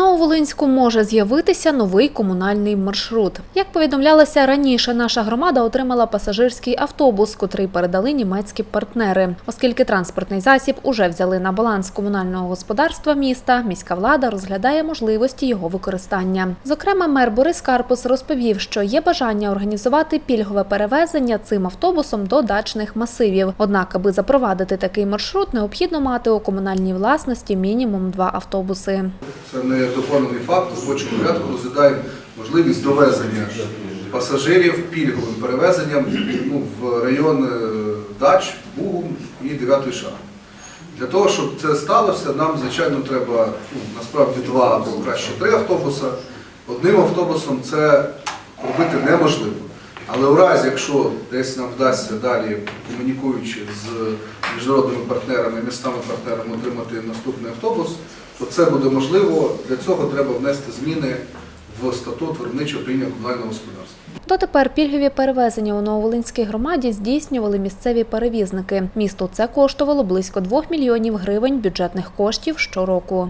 Нововолинську може з'явитися новий комунальний маршрут. Як повідомлялося раніше, наша громада отримала пасажирський автобус, котрий передали німецькі партнери. Оскільки транспортний засіб уже взяли на баланс комунального господарства міста, міська влада розглядає можливості його використання. Зокрема, мер Борис Карпус розповів, що є бажання організувати пільгове перевезення цим автобусом до дачних масивів. Однак, аби запровадити такий маршрут, необхідно мати у комунальній власності мінімум два автобуси. Це не доконаний факт. В робочому порядку розглядаємо можливість довезення пасажирів пільговим перевезенням ну, в район е, дач, Бугум і 9 шахти. Для того, щоб це сталося, нам, звичайно, треба ну, насправді два або краще три автобуса. Одним автобусом це робити неможливо. Але у разі, якщо десь нам вдасться далі, комунікуючи з міжнародними партнерами, містами партнерами, отримати наступний автобус, то це буде можливо. Для цього треба внести зміни в статут виробничого управління комунального господарства. Дотепер пільгові перевезення у Нововолинській громаді здійснювали місцеві перевізники. Місту це коштувало близько 2 мільйонів гривень бюджетних коштів щороку.